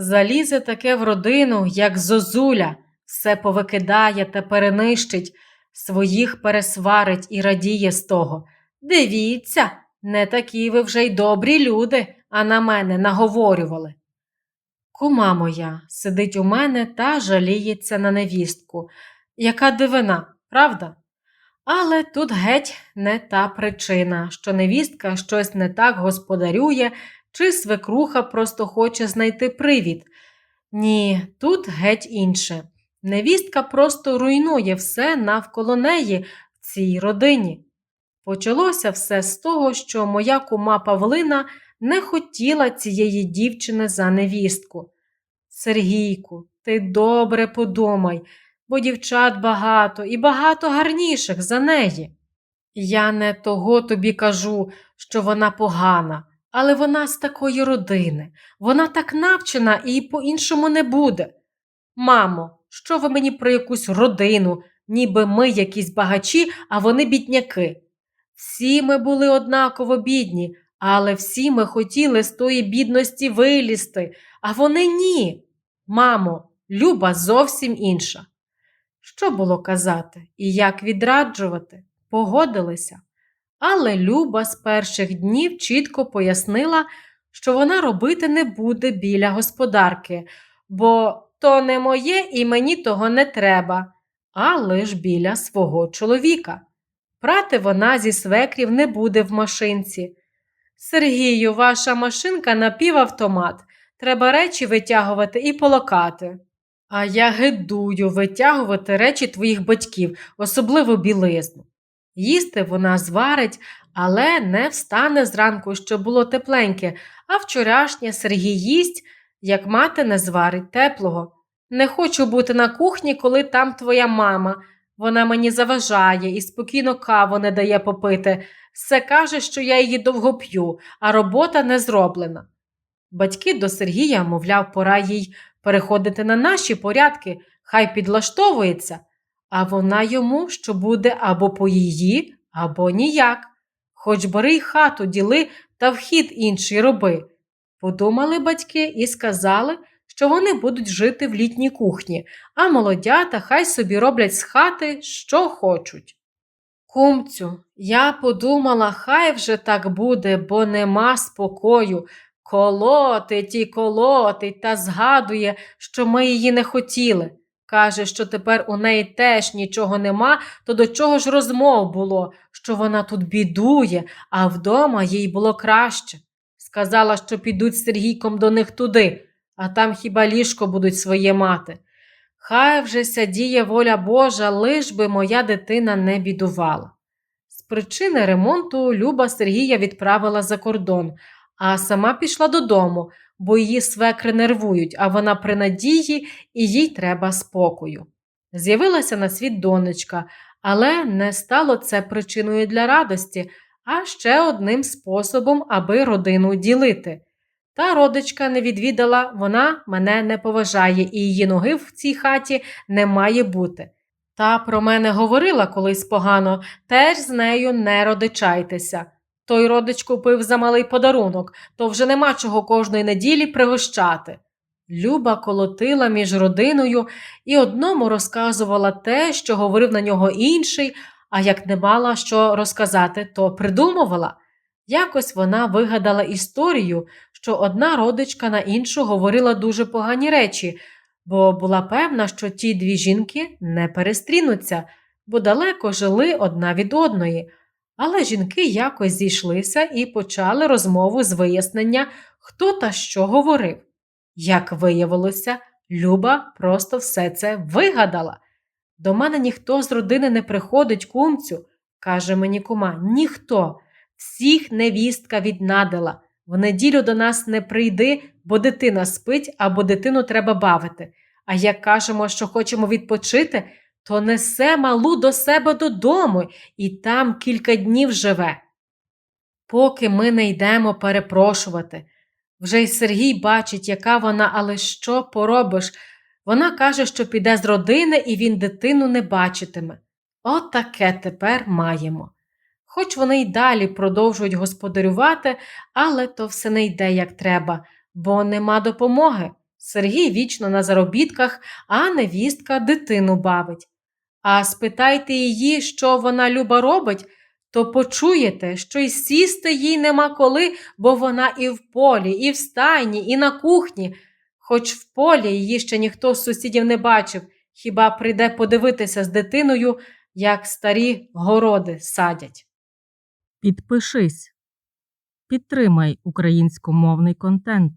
Залізе таке в родину, як зозуля, все повикидає та перенищить, своїх пересварить і радіє з того. Дивіться, не такі ви вже й добрі люди, а на мене наговорювали. Кума моя сидить у мене та жаліється на невістку. Яка дивина, правда? Але тут геть не та причина, що невістка щось не так господарює, чи свекруха просто хоче знайти привід. Ні, тут геть інше. Невістка просто руйнує все навколо неї в цій родині. Почалося все з того, що моя кума Павлина не хотіла цієї дівчини за невістку. Сергійку, ти добре подумай, бо дівчат багато і багато гарніших за неї. Я не того тобі кажу, що вона погана, але вона з такої родини, вона так навчена і по-іншому не буде. Мамо, що ви мені про якусь родину, ніби ми якісь багачі, а вони бідняки. Всі ми були однаково бідні, але всі ми хотіли з тої бідності вилізти, а вони ні. Мамо, Люба зовсім інша. Що було казати і як відраджувати? Погодилися. Але Люба з перших днів чітко пояснила, що вона робити не буде біля господарки, бо то не моє і мені того не треба, а лиш біля свого чоловіка. Прати вона зі свекрів не буде в машинці. Сергію, ваша машинка напівавтомат. Треба речі витягувати і полокати. А я гидую витягувати речі твоїх батьків, особливо білизну. Їсти вона зварить, але не встане зранку, щоб було тепленьке, а вчорашнє Сергій їсть, як мати не зварить теплого. Не хочу бути на кухні, коли там твоя мама. Вона мені заважає і спокійно каву не дає попити. Все каже, що я її довго п'ю, а робота не зроблена. Батьки до Сергія, мовляв, пора їй переходити на наші порядки, хай підлаштовується, а вона йому, що буде або по її, або ніяк. Хоч бери й хату діли та вхід інший роби. Подумали батьки і сказали, що вони будуть жити в літній кухні, а молодята хай собі роблять з хати, що хочуть. Кумцю, я подумала, хай вже так буде, бо нема спокою. Колотить і колотить та згадує, що ми її не хотіли. Каже, що тепер у неї теж нічого нема, то до чого ж розмов було, що вона тут бідує, а вдома їй було краще. Сказала, що підуть з Сергійком до них туди, а там хіба ліжко будуть своє мати. Хай вже сядіє воля Божа, лиш би моя дитина не бідувала. З причини ремонту Люба Сергія відправила за кордон, а сама пішла додому, бо її свекри нервують, а вона при надії і їй треба спокою. З'явилася на світ донечка, але не стало це причиною для радості, а ще одним способом, аби родину ділити. Та родичка не відвідала, вона мене не поважає, і її ноги в цій хаті не має бути. Та про мене говорила колись погано, теж з нею не родичайтеся. Той родич купив за малий подарунок, то вже нема чого кожної неділі пригощати. Люба колотила між родиною і одному розказувала те, що говорив на нього інший, а як не мала що розказати, то придумувала. Якось вона вигадала історію, що одна родичка на іншу говорила дуже погані речі, бо була певна, що ті дві жінки не перестрінуться, бо далеко жили одна від одної. Але жінки якось зійшлися і почали розмову з вияснення, хто та що говорив. Як виявилося, Люба просто все це вигадала. До мене ніхто з родини не приходить кумцю, каже мені кума, ніхто. Всіх невістка віднадила. В неділю до нас не прийди, бо дитина спить або дитину треба бавити. А як кажемо, що хочемо відпочити, то несе малу до себе додому і там кілька днів живе. Поки ми не йдемо перепрошувати. Вже й Сергій бачить, яка вона, але що поробиш? Вона каже, що піде з родини і він дитину не бачитиме. От тепер маємо. Хоч вони й далі продовжують господарювати, але то все не йде як треба, бо нема допомоги. Сергій вічно на заробітках, а невістка дитину бавить. А спитайте її, що вона люба робить, то почуєте, що й сісти їй нема коли, бо вона і в полі, і в стайні, і на кухні. Хоч в полі її ще ніхто з сусідів не бачив, хіба прийде подивитися з дитиною, як старі городи садять. Підпишись. Підтримай українськомовний контент.